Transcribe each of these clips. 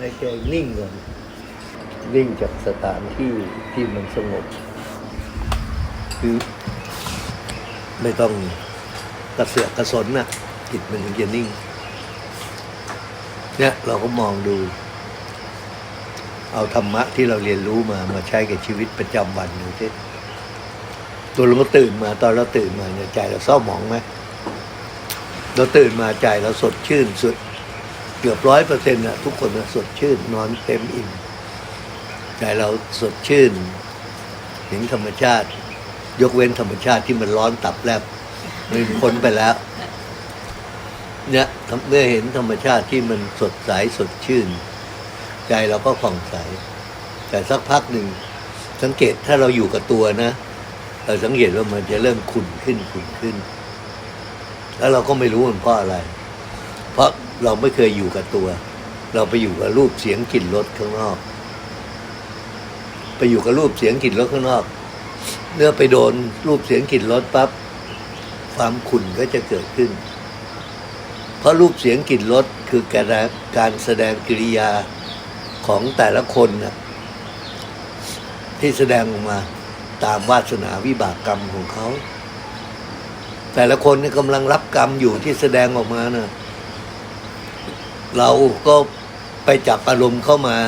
ให้ใจนิ่งก่อนนิ่งจากสถานที่ที่มันสงบคือไม่ต้องกระเสือกกระสนนะจิตมันถึงจะนิ่ง เนี่ยเราก็มองดู เอาธรรมะที่เราเรียนรู้มามาใช้กับชีวิตประจำวันดูสิตัวเราตื่นมาตอนเราตื่นมาเนี่ยใจเราเศร้าหมองไหมเราตื่นมาใจเราสดชื่นสุด เกือบร้อยเปอร์เซ็นต์ะทุกคนสดชื่น นอนเต็มอิ่มใจเราสดชื่นเห็นธรรมชาติ ยกเว้นธรรมชาติที่มันร้อนตับแลบมันพ้นไปแล้ว เนี่ยเมื่อเห็นธรรมชาติที่มันสดใสสดชื่น ใจเราก็ผ่องใส แต่สักพักหนึ่ง สังเกตถ้าเราอยู่กับตัวนะเราสังเกตว่ามันจะเริ่มขุ่นขึ้นขุ่นขึ้น แล้วเราก็ไม่รู้มันเพราะอะไร เราไม่เคยอยู่กับตัว เราไปอยู่กับรูปเสียงกลิ่นรสข้างนอก ไปอยู่กับรูปเสียงกลิ่นรสข้างนอกเมื่อไปโดนรูปเสียงกลิ่นรสปั๊บความขุ่นก็จะเกิดขึ้น เพราะรูปเสียงกลิ่นรสคือการการแสดงกิริยาของแต่ละคนนะที่แสดงออกมาตามวาสนาวิบากกรรมของเขา แต่ละคนนี่กำลังรับกรรมอยู่ที่แสดงออกมานะ เราก็ไปจับอารมณ์เข้ามา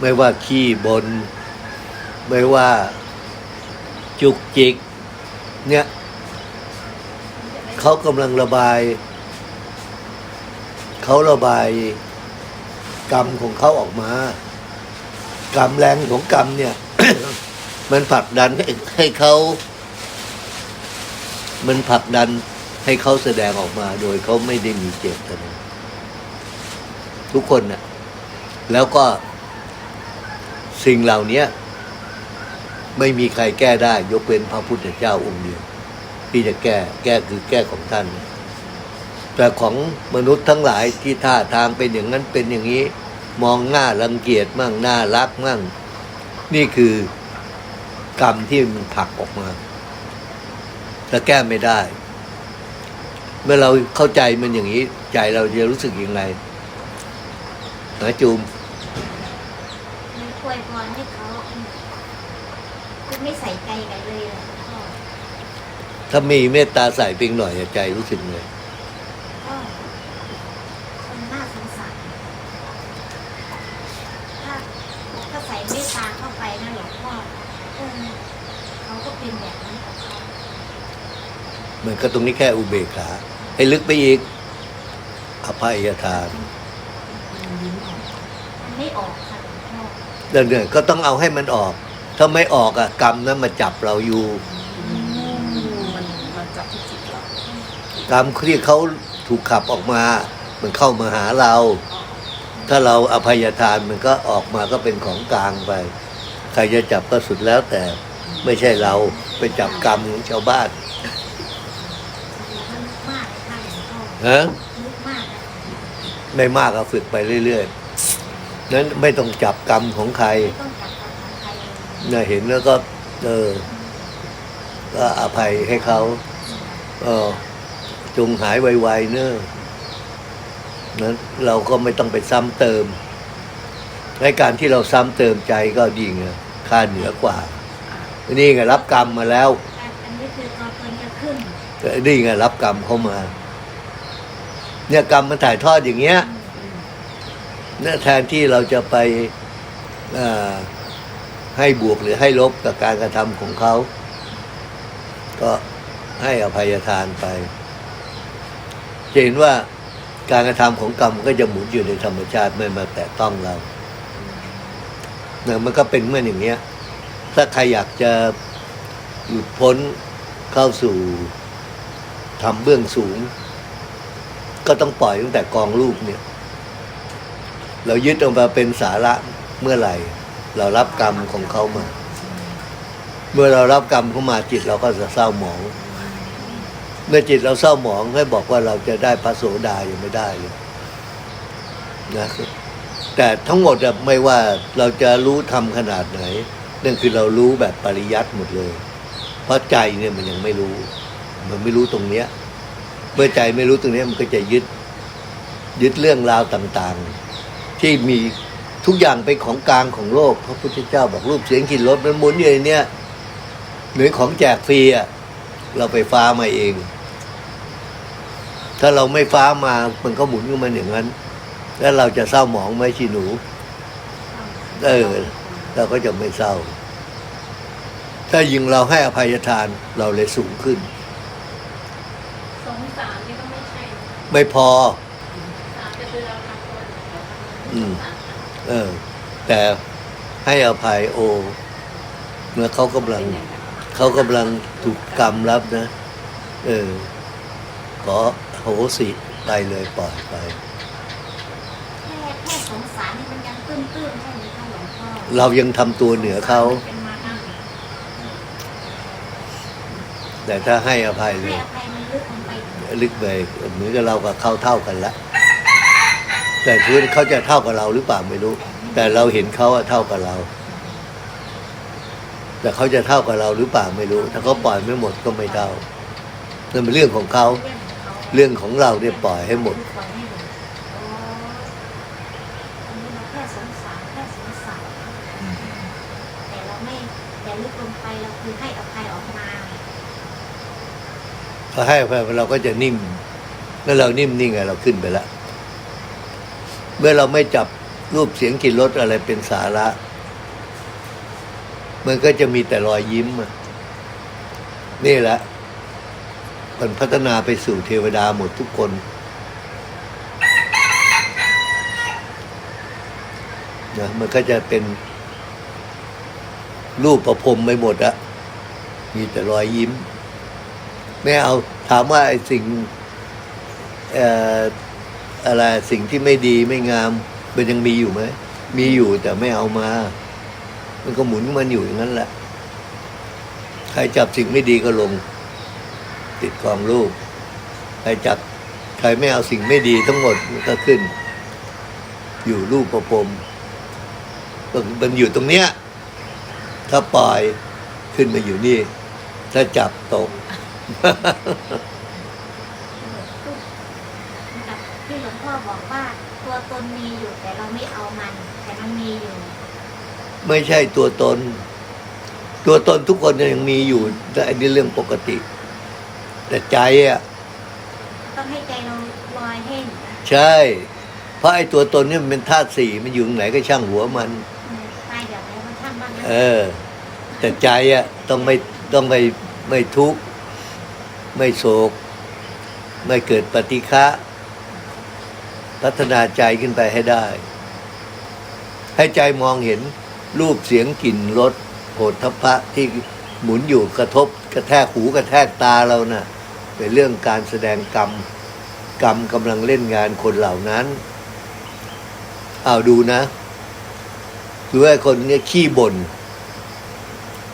ไม่ว่าขี้บน ไม่ว่าจุกจิก เนี่ยเขากำลังระบาย เขาระบายกรรมของเขาออกมากรรมแรงของกรรมเนี่ย มันผลักดันให้ให้เขา มันผลักดัน ให้เขาแสดงออกมาโดยเขาไม่ได้มีเจตนาทุกคนน่ะแล้วก็สิ่งเหล่านี้ไม่มีใครแก้ได้ ยกเว้นพระพุทธเจ้าองค์เดียวที่จะแก้แก้คือแก้ของท่าน แต่ของมนุษย์ทั้งหลายที่ท่าทางเป็นอย่างนั้นเป็นอย่างนี้ มองหน้ารังเกียจมั่งหน้ารักมั่ง นี่คือกรรมที่มันผลักออกมาแต่แก้ไม่ได้ เมื่อเราเข้าใจมันอย่างนี้ ใจเราจะรู้สึกยังไงนะจูมมีควยพรให้เขาคือไม่ใส่ใจกันเลยอะพ่อถ้ามีเมตตาใส่เพียงหน่อยใจรู้สึกไงก็คนน่าสงสารถ้าถ้าใส่เมตตาเข้าไปนะหลวงพ่อเออเขาก็เป็นแบบนั้นกับเขามันก็ตรงนี้แค่อุเบกขา ให้ลึกไปอีก อภัยทานมันไม่ออกค่ะหลวงพ่อเรื่องเนี่ยก็ต้องเอาให้มันออก ถ้าไม่ออกอะกรรมนั้นมาจับเราอยู่ มันมันจับที่จิตเรากรรมที่เขาถูกขับออกมา มันเข้ามาหาเรา ถ้าเราอภัยทานมันก็ออกมาก็เป็นของกลางไป ใครจะจับก็สุดแล้วแต่ ไม่ใช่เราไปจับกรรมของชาวบ้านมันลึกมากเลยค่ะหลวงพ่อ ฮะลึกมากอะไม่มากก็ฝึกไปเรื่อยๆ นั้นไม่ต้องจับกรรมของใครไม่ต้องจับกับของใครเลยเนี่ยเห็นแล้วก็ เออ ก็อภัยให้เขาเออจงหายไวๆเนอะนั้นเราก็ไม่ต้องไปซ้ำเติมในการที่เราซ้ำเติมใจก็ดีไงค่าเหนือกว่า นี่ไงรับกรรมมาแล้วการอันนี้คือตัวตนจะขึ้นนี่ไงรับกรรมเข้ามา เนี่ยกรรมมันถ่ายทอดอย่างเงี้ยเนี่ยแทนที่เราจะไปให้บวกหรือให้ลบกับการกระทำของเขา ก็ให้อภัยทานไปจะเห็นว่าการกระทำของกรรมก็จะหมุนอยู่ในธรรมชาติไม่มาแตะต้องเราเนี่ยมันก็เป็นเมื่ออย่างเงี้ย ถ้าใครอยากจะหลุดพ้นเข้าสู่ทำเบื้องสูง ก็ต้องปล่อยตั้งแต่กองรูปเนี่ย เรายึดเอามาเป็นสาระเมื่อไหร่ เรารับกรรมของเขามา เมื่อเรารับกรรมเข้ามาจิตเราก็จะเศร้าหมอง เมื่อจิตเราเศร้าหมองให้บอกว่าเราจะได้พระโสดายังไม่ได้เลยนะแต่ทั้งหมดอะไม่ว่าเราจะรู้ทำขนาดไหนนั่นคือเรารู้แบบปริยัติหมดเลย เพราะใจเนี่ยมันยังไม่รู้ มันไม่รู้ตรงเนี้ย เมื่อใจไม่รู้ตรงเนี้ยมันก็จะยึด ยึดเรื่องราวต่างๆ ที่มีทุกอย่างเป็นของกลางของโลก พระพุทธเจ้าบอกรูปเสียงกลิ่นรสมันหมุนอยู่ในเนี้ยเหมือนของแจกฟรีอะเราไปฟ้ามาเอง ถ้าเราไม่ฟ้ามามันก็หมุนขึ้นมาอย่างนั้น แล้วเราจะเศร้าหมองไหมชีหนู เออ เราก็จะไม่เศร้า ถ้ายิงเราให้อภัยทานเราเลยสูงขึ้น สงสารนี่ก็ไม่ใช่ไม่พอ สารจะคือเราทำตัวเราทำอืม เออ แต่ให้อภัยโอ เมื่อเขากำลัง เขากำลังถูกกรรมรับนะ เออ ขอโหสิไปเลยปล่อยไป แค่แค่สงสารนี่มันยังตื้นตื้นๆแค่นี้ค่ะหลวงพ่อ เรายังทำตัวเหนือเขาเป็นมานั่ง แต่ถ้าให้อภัยเลให้ยอภัยมันลึกลงไปลึกไปเหมือนกับเรากับเขาเท่ากันละ แต่คือเขาจะเท่ากับเราหรือเปล่าไม่รู้ แต่เราเห็นเขาอะเท่ากับเรา แต่เขาจะเท่ากับเราหรือเปล่าไม่รู้ ถ้าเขาปล่อยไม่หมดก็ไม่เท่านั่นเป็นเรื่องของเขา เรื่องของเขาเรื่องของเราเนี่ยปล่อยให้หมด ปล่อยให้หมดโอ้อันนี้เราแค่สงสารแค่สงสารแต่เราไม่อย่าลึกลงไปเราคือให้อภัยออกมา พอให้อภัยเราก็จะนิ่ม เมื่อเรานิ่มนิ่งไงเราขึ้นไปแล้วเมื่อเราไม่จับรูปเสียงกลิ่นรสอะไรเป็นสาระ มันก็จะมีแต่รอยยิ้มอะนี่แหละมันพัฒนาไปสู่เทวดาหมดทุกคนนะมันก็จะเป็นรูปประพรมไปหมดอะมีแต่รอยยิ้ม ไม่เอาถามว่าไอ้สิ่งเอ่ออะไรสิ่งที่ไม่ดีไม่งาม มันยังมีอยู่ไหมมีอยู่แต่ไม่เอามา มันก็หมุนมันอยู่อย่างนั้นแหละ ใครจับสิ่งไม่ดีก็ลง ติดกองรูปใครจับใครไม่เอาสิ่งไม่ดีทั้งหมดมันก็ขึ้น อยู่รูปประพรมมันมันอยู่ตรงเนี้ย ถ้าปล่อยขึ้นมาอยู่นี่ ถ้าจับตก กับที่หลวงพ่อบอกว่า ตัวตนมีอยู่แต่เราไม่เอามัน แต่มันมีอยู่ ไม่ใช่ตัวตน ตัวตนทุกคนยังมีอยู่แต่อันนี้เรื่องปกติ แต่ใจอะต้องให้ใจเราลอยให้ใช่ เพราะไอ้ตัวตนเนี่ยมันเป็นธาตุสี่มันอยู่ตรงไหนก็ช่างหัวมันตายเดี๋ยวไหนมันท่านบ้างนะเออ แต่ใจอะต้องไม่ต้องไม่ไม่ทุกข์ ไม่โศก ไม่เกิดปฏิฆะพัฒนาใจขึ้นไปให้ได้ ให้ใจมองเห็นรูปเสียงกลิ่นรสโผฏฐพะที่หมุนอยู่กระทบ กระแทกหูกระแทกตาเรานะ่ะ เป็นเรื่องการแสดงกรรม กรรมกำลังเล่นงานคนเหล่านั้น เอาดูนะคือว่าคนเนี้ยขี้บ่น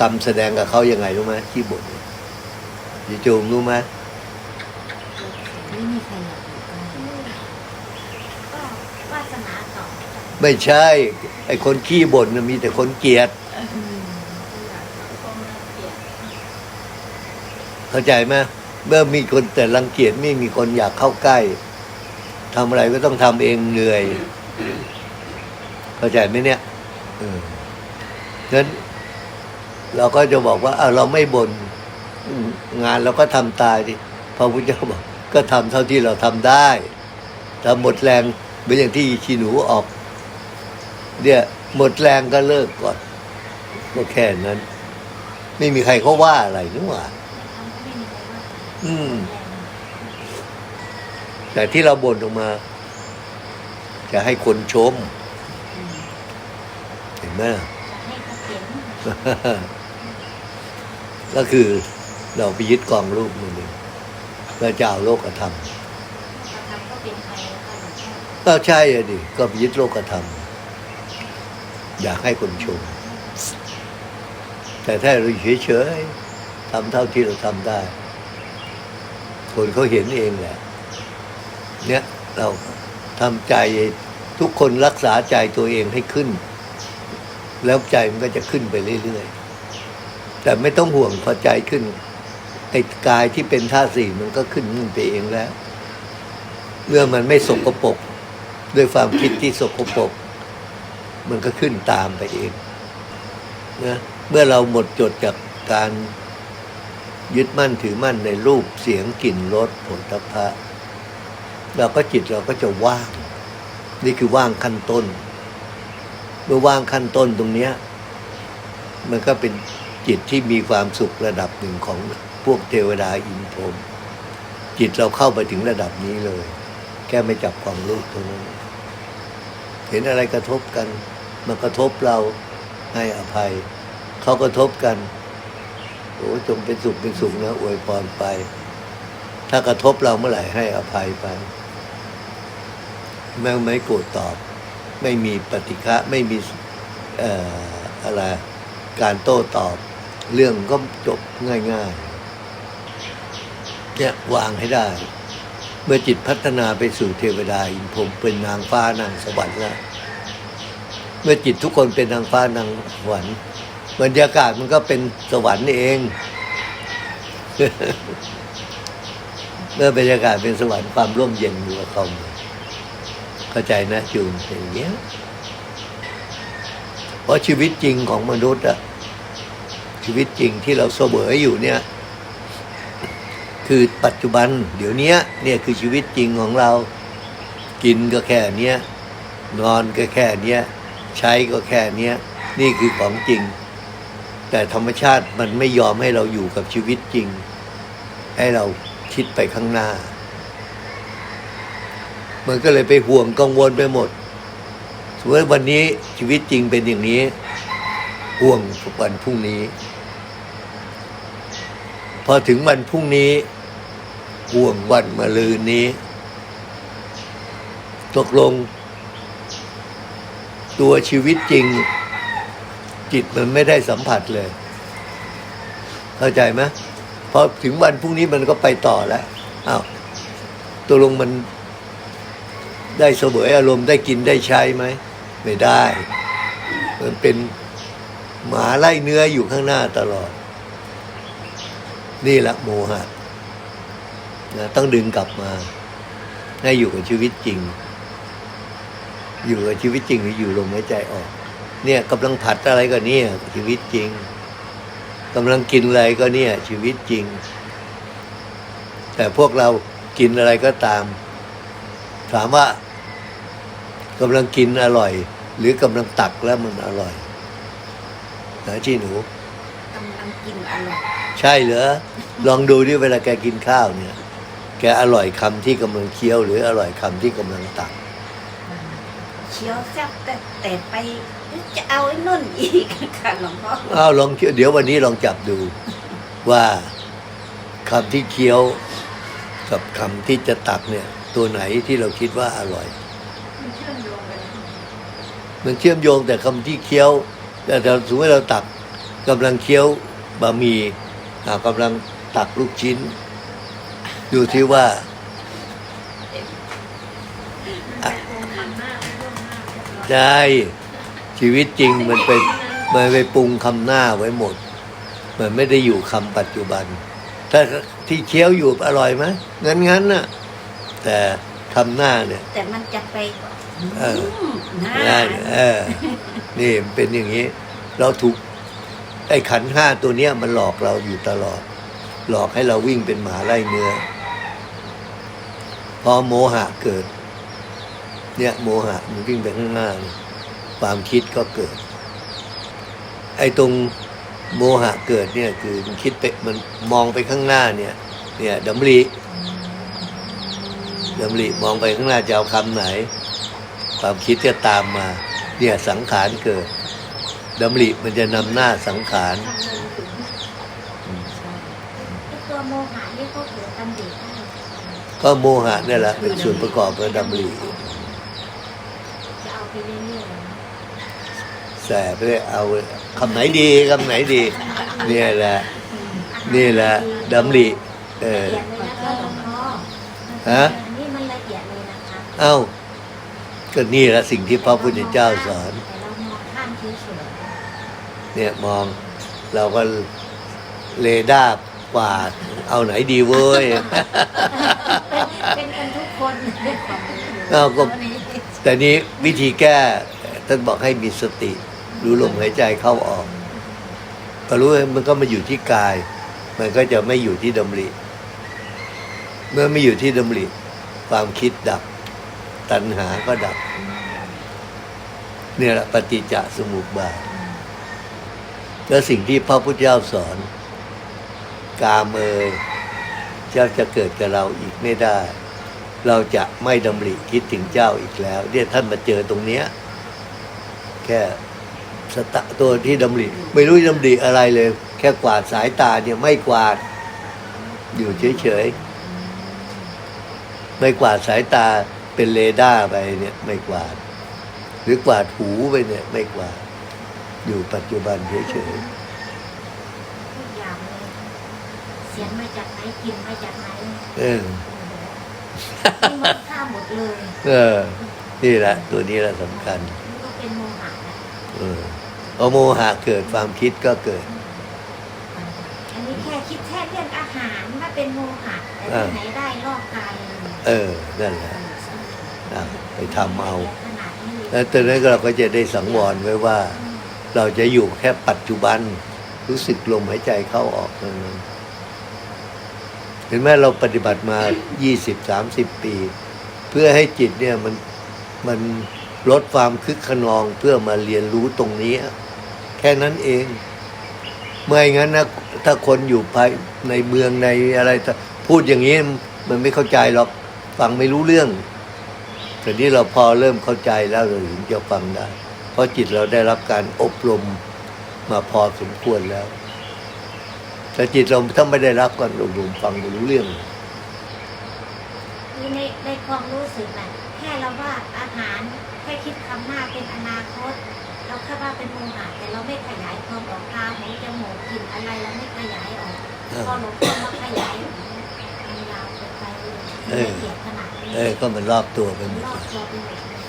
กรรมแสดงกับเขายังไงรู้ไหมขี้บ่น ยีจูมรู้ไหมไม่มีใครอยากอยู่กันก็วาสนาต่อไม่ใช่ ไอ้คนขี้บ่นน่ะมีแต่คนเกลียดอยากสังคมน่าเกลียด เข้าใจไหมเมื่อมีคนแต่รังเกียจไม่มีคนอยากเข้าใกล้ทำอะไรก็ต้องทำเองเหนื่อย เข้าใจไหมเนี่ยเอองั้น เราก็จะบอกว่าอ้าวเราไม่บน่นอืม งานเราก็ทำตายดิพระพุทธเจ้าบอกก็ทำเท่าที่เราทำได้ถ้าหมดแรงเหมือนอย่างที่ชีหนูออก เนี่ยหมดแรงก็เลิกก่อนก็แค่นั้น ไม่มีใครเขาว่าอะไรนึกว่าทำก็ไม่มีใครว่าอืม แต่ที่เราบ่นออกมา จะให้คนชม เห็นไหมก็คือ เราไปยึดกองรูปมันเองเราจะเอาโลกธรรมเราทำก็เป็นไปแล้วก็หลวงพ่อก็ใช่อะดิก็ไปยึดโลกธรรม อยากให้คนชม แต่ถ้าเราเฉยๆทำเท่าที่เราทำได้ คนเขาเห็นเองแหละเนี่ยเราทำใจทุกคนรักษาใจตัวเองให้ขึ้น แล้วใจมันก็จะขึ้นไปเรื่อยๆ แต่ไม่ต้องห่วงพอใจขึ้น ไอ้กายที่เป็นท่าตุสี่มันก็ขึ้นขึ้นไปเองแล้ว เมื่อมันไม่สกปรกด้วยความคิดที่สกปรกมันก็ขึ้นตามไปเองนะเมื่อเราหมดจดจากการยึดมั่นถือมั่นในรูปเสียงกลิ่นรสผลตภะเราก็จิตเราก็จะว่าง นี่คือว่างขั้นต้น เมื่อว่างขั้นต้นตรงเนี้ย มันก็เป็นจิตที่มีความสุขระดับหนึ่งของ พวกเทวดาอินพรมจิตเราเข้าไปถึงระดับนี้เลย แค่ไม่จับความรู้ตรงนั้นเห็นอะไรกระทบกัน มันกระทบเราให้อภัย เขากระทบกันโอ้จงเป็นสุขเป็นสุขนะอวยพรไป ถ้ากระทบเราเมื่อไหร่ให้อภัยไปไม่ไม่โกรธตอบ ไม่มีปฏิฆะไม่มีอออะไรการโต้ตอบ เรื่องก็จบง่าย ๆ เนี่ยวางให้ได้ เมื่อจิตพัฒนาไปสู่เทวดาอินพรมเป็นนางฟ้านางสวรรค์แล้วเมื่อจิตทุกคนเป็นนางฟ้านางสวรรค์บรรยากาศมันก็เป็นสวรรค์เอง เมื่อบรรยากาศเป็นสวรรค์ความร่มเย็นอยู่กับเขาเข้าใจนะจูนเป็นอย่างเงี้ยเพราะชีวิตจริงของมนุษย์อะชีวิตจริงที่เราเสวยอยู่เนี่ย คือปัจจุบัน เดี๋ยวนี้เนี่ยคือชีวิตจริงของเรา กินก็แค่เนี้ยนอนก็แค่เนี้ยใช้ก็แค่เนี้ยนี่คือของจริง แต่ธรรมชาติมันไม่ยอมให้เราอยู่กับชีวิตจริง ให้เราคิดไปข้างหน้า มันก็เลยไปห่วงกังวลไปหมดสมมติวันนี้ชีวิตจริงเป็นอย่างนี้ ห่วงวันพรุ่งนี้ พอถึงวันพรุ่งนี้ ห่วงวันมะรืนนี้ ตกลง ตัวชีวิตจริง จิตมันไม่ได้สัมผัสเลย เข้าใจไหมพอถึงวันพรุ่งนี้มันก็ไปต่อแล้วอ้าวตกลงมันได้เสวยอารมณ์ได้กินได้ใช้ไหม ไม่ได้ มันเป็นหมาไล่เนื้ออยู่ข้างหน้าตลอด นี่แหละโมหะ นะต้องดึงกลับมาให้อยู่กับชีวิตจริง อยู่กับชีวิตจริงหรืออยู่ลมหายใจออก เนี่ยกำลังผัดอะไรก็เนี่ย ชีวิตจริงกำลังกินอะไรก็เนี่ย ชีวิตจริง แต่พวกเรากินอะไรก็ตาม ถามว่ากำลังกินอร่อย หรือกำลังตักแล้วมันอร่อยนะชี้หนูกำลังกินอร่อย ใช่เหรอลองดูดิเวลาแกกินข้าวเนี่ย แกอร่อยคำที่กำลังเคี้ยว หรืออร่อยคำที่กำลังตักเคี้ยวแซ่บแต่แต่ไปจะเอาไอ้นุ่นอีกค่ะหลวงพ่ออ้าวลองเคี้ยวเดี๋ยววันนี้ลองจับดู ว่าคำที่เคี้ยวกับคำที่จะตักเนี่ย ตัวไหนที่เราคิดว่าอร่อย มันเชื่อมโยงกันมันเชื่อมโยงแต่คำที่เคี้ยวแต่ถ้าสมมติเราตักกำลังเคี้ยวบะหมี่อ่ากำลังตักลูกชิ้น ดูที่ว่าใช่ชีวิตจริงมันไปมันไปปรุงคำหน้าไว้หมด มันไม่ได้อยู่คำปัจจุบัน ถ้าที่เคี้ยวอยู่อร่อยไหมงั้นงั้นน่ะ แต่คำหน้าเนี่ย แต่มันจะไปเออมน่าได้เออ นี่มันเป็นอย่างนี้ เราถูกไอ้ขันธ์ห้าตัวเนี้ยมันหลอกเราอยู่ตลอด หลอกให้เราวิ่งเป็นหมาไล่เนื้อ พอโมหะเกิด เนี่ยโมหะมันวิ่งไปข้างหน้าเนี่ยความคิดก็เกิด ไอ้ตรงโมหะเกิดเนี่ยคือมันคิดไปมันมองไปข้างหน้าเนี่ย เนี่ยดำริดำริมองไปข้างหน้าจะเอาคำไหน ความคิดจะตามมา เนี่ยสังขารเกิดดำริมันจะนำหน้าสังขารทำเลยถึงไอ้ตัวโมหะนี่ก็เกิดตำริได้ ก็โมหะเนี่ยแหละเป็นส่วนประกอบของดำริจะเอาไปเรื่อยๆนะแสบเลยเอาคำไหนดีคำไหนดี เนี่ยแหละ นี่แหละดำริเออละเออฮะอันนี้มันละเอ้าก็นี่แหละสิ่งที่พระพุทธเจ้าสอนเนี่ยมองเราก็เรดาร์กวาเอาไหนดีเว้ย ๆเป็นเป็นกันทุก คนด้วยความรู้อยู่เอาก็วันนี้แต่นี้วิธีแก้ท่านบอกให้มีสติ รู้ลมหายใจเข้าออกก็รู้ว่ามันก็มาอยู่ที่กาย มันก็จะไม่อยู่ที่ดำริ เมื่อไม่อยู่ที่ดำริ ความคิดดับ ตัณหาก็ดับ เนี่ยแหละปฏิจจสมุปบาทแล้วสิ่งที่พระพุทธเจ้าสอน กามเอยเจ้าจะเกิดกับเราอีกไม่ได้ เราจะไม่ดำริคิดถึงเจ้าอีกแล้วเนี่ยท่านมาเจอตรงเนี้ยแค่สตะตัวที่ดำริไม่รู้ดำริอะไรเลย แค่กวาดสายตาเนี่ยไม่กวาด อยู่เฉยๆไม่กวาดสายตาเป็นเรดาร์ไปเนี่ย ไม่กวาด หรือกวาดหูไปเนี่ย ไม่กวาด อยู่ปัจจุบันเฉยทุกอย่างเลยเสียงมาจากไหนกลินมาจากไหนๆเออ ที่หมดค่าหมดเลยเออ นี่แหละ ตัวนี้แหละสำคัญนี่ก็เป็นโมหะนะเออพอโมหะเกิดความคิดก็เกิด อันนี้แค่คิดแค่เรื่องอาหารว่าเป็นโมหะแต่อ่าที่ไหนได้ลอกกายเลยเออ นั่นแหละอะไปทำเอาขนาดนี้แล้วตอนนั้นเราก็จะได้สังวรไว้ว่า เราจะอยู่แค่ปัจจุบัน รู้สึกลมหายใจเข้าออกเท่านั้น เห็นไหมเราปฏิบัติมา 20 30 ปี เพื่อให้จิตเนี่ยมันมันลดความคึกขนองเพื่อมาเรียนรู้ตรงนี้ แค่นั้นเองเมื่ออย่างนั้นนะถ้าคนอยู่ภายในเมืองในอะไรพูดอย่างนี้มันไม่เข้าใจหรอกฟังไม่รู้เรื่องแต่นี้เราพอเริ่มเข้าใจแล้วเราถึงจะฟังได้ เพราะจิตเราได้รับการอบรมมาพอสมควรแล้ว แต่จิตเราถ้าไม่ได้รับการอบรมฟังไม่รู้เรื่องคือในในความรู้สึกน่ะแค่เราว่าอาหารแค่คิดคำหน้าเป็นอนาคต เราแค่ว่าเป็นโมหะแต่เราไม่ขยายความออกตาหูจมูกกลิ่นอะไรเราไม่ขยายออกเออพอหลวงพ่อมาขยายออกมันยาวไปไปเลยเออละเอียดขนาดนี้เออก็มันรอบตัวไปหมดรอเลบยตัวไปหมดเลย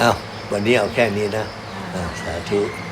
อ้าววันนี้เอาแค่นี้นะ อ่าอ่าสาธุอ่า